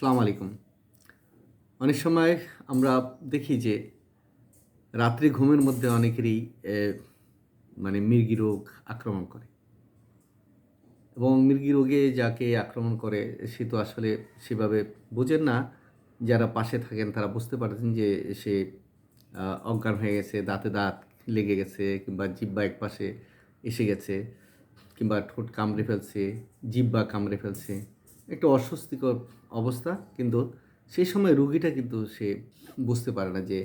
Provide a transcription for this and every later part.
সালাম আলাইকুম। অনেক সময় আমরা দেখি যে রাত্রি ঘুমের মধ্যে অনেকেরই মানে মৃগী রোগ আক্রমণ করে। এবং মৃগী রোগে যাকে আক্রমণ করে, সে তো আসলে সেভাবে বোঝেন না। যারা পাশে থাকেন, তারা বুঝতে পারছেন যে সে অজ্ঞান হয়ে গেছে, দাঁতে দাঁত লেগে গেছে, কিংবা জিব্বা এক পাশে এসে গেছে, কিংবা ঠোঁট কামড়ে ফেলছে, জিব্বা কামড়ে ফেলছে। একটা অস্বস্তিকর অবস্থা, কিন্তু সেই সময় রুগীটা কিন্তু সে বুঝতে পারে না যে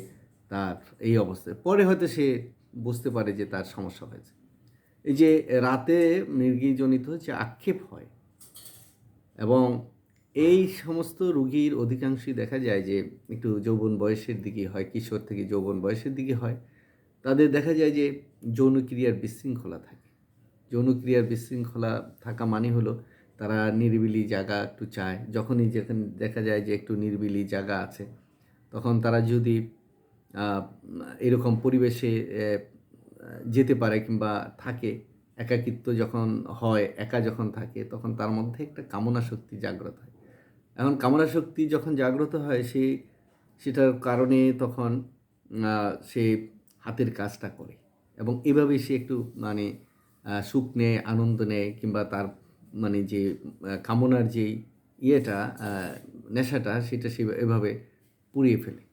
তার এই অবস্থায় পরে হয়তো সে বুঝতে পারে যে তার সমস্যা হয়েছে। এই যে রাতে মৃগীজনিত যে আক্ষেপ হয় এবং এই সমস্ত রুগীর অধিকাংশই দেখা যায় যে একটু যৌবন বয়সের দিকে হয়, কিশোর থেকে যৌবন বয়সের দিকে হয়, তাদের দেখা যায় যে যৌনক্রিয়ার বিশৃঙ্খলা থাকে। যৌনক্রিয়ার বিশৃঙ্খলা থাকা মানে হলো তারা নিরিবিলি জায়গা একটু চায়। যখনই যেখানে দেখা যায় যে একটু নিরিবিলি জায়গা আছে, তখন তারা যদি এরকম পরিবেশে যেতে পারে কিংবা থাকে, একাকিত্ব যখন হয়, একা যখন থাকে, তখন তার মধ্যে একটা কামনা শক্তি জাগ্রত হয়। এখন কামনা শক্তি যখন জাগ্রত হয়, সে, সেটার কারণে তখন সে হাতের কাজটা করে এবং এভাবে সে একটু মানে সুখ নেয়, আনন্দ নেয় কিংবা তার মানে যে কামনার যে ইয়েটা নেশাটা, সেটা সে এভাবে পুড়িয়ে ফেলে।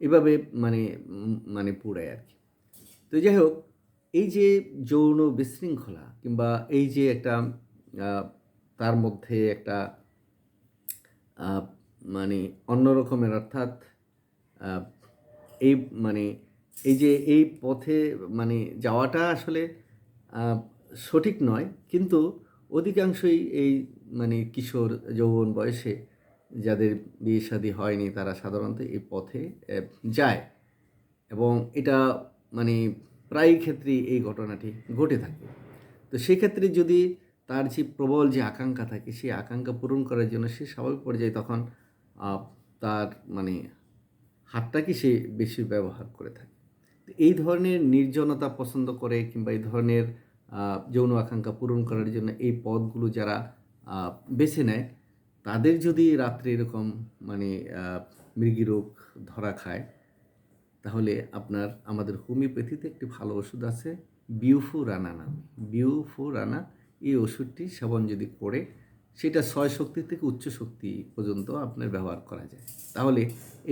এভাবে মানে মানে পুড়ায় আর কি। তো যাই হোক, এই যে যৌন বিশৃঙ্খলা কিংবা এই যে একটা তার মধ্যে একটা মানে অন্য রকমের অর্থাৎ এই মানে এই যে এই পথে মানে যাওয়াটা আসলে সঠিক নয়। কিন্তু অধিকাংশই এই মানে কিশোর যৌবন বয়সে যাদের বিয়ে শাদী হয়নি তারা সাধারণত এই পথে যায়। এবং এটা মানে প্রায় ক্ষেত্রেই এই ঘটনাটি ঘটে থাকে। তো সেক্ষেত্রে যদি তার যে প্রবল যে আকাঙ্ক্ষা থাকে, সেই আকাঙ্ক্ষা পূরণ করার জন্য সে স্বাভাবিক পর্যায়ে তখন তার মানে হাতটাকে সে বেশি ব্যবহার করে থাকে। এই ধরনের নির্জনতা পছন্দ করে কিংবা এই ধরনের যৌন আকাঙ্ক্ষা পূরণ করার জন্য এই পদগুলো যারা বেছে নেয়, তাদের যদি রাত্রে এরকম মানে মৃগী রোগ ধরা খায়, তাহলে আপনার, আমাদের হোমিওপ্যাথিতে একটি ভালো ওষুধ আছে বিউফু রানা নামে। বিউফু রানা এই ওষুধটি সেবন যদি করে, সেটা ছয় শক্তি থেকে উচ্চ শক্তি পর্যন্ত আপনার ব্যবহার করা যায়। তাহলে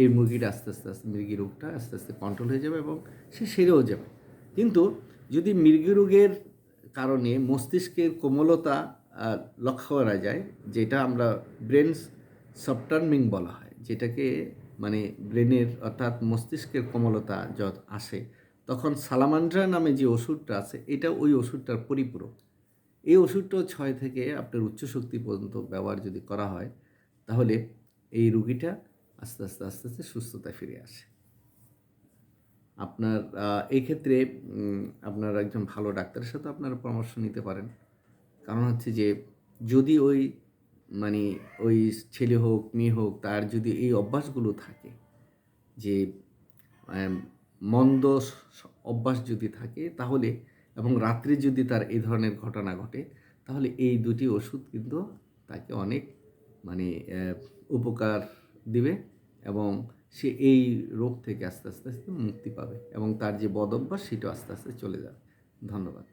এই মুরগিটা আস্তে আস্তে আস্তে মৃগী রোগটা আস্তে আস্তে কন্ট্রোল হয়ে যাবে এবং সে সেরেও যাবে। কিন্তু যদি মৃগী রোগের কারণে মস্তিষ্কের কোমলতা লক্ষ্য করা যায়, যেটা আমরা ব্রেন সফটার্মিং বলা হয়, যেটাকে মানে ব্রেনের অর্থাৎ মস্তিষ্কের কোমলতা যত আসে, তখন সালামান্ড্রা নামে যে ওষুধটা আছে, এটা ওই ওষুধটার পরিপূরক। এই ওষুধটাও ছয় থেকে আপনার উচ্চ শক্তি পর্যন্ত ব্যবহার যদি করা হয়, তাহলে এই রুগীটা আস্তে আস্তে আস্তে আস্তে সুস্থতায় ফিরে আসে। আপনার এই ক্ষেত্রে আপনার একজন ভালো ডাক্তারের সাথে আপনারা পরামর্শ নিতে পারেন। কারণ হচ্ছে যে, যদি ওই মানে ওই ছেলে হোক, মেয়ে হোক, তার যদি এই অভ্যাসগুলো থাকে যে মন্দ অভ্যাস যদি থাকে, তাহলে এবং রাত্রে যদি তার এই ধরনের ঘটনা ঘটে, তাহলে এই দুটি ওষুধ কিন্তু তাকে অনেক মানে উপকার দিবে। এবং সে এই রোগ থেকে আস্তে আস্তে আস্তে মুক্তি পাবে এবং তার যে বদ অভ্যাস সেটা আস্তে আস্তে চলে যাবে। ধন্যবাদ।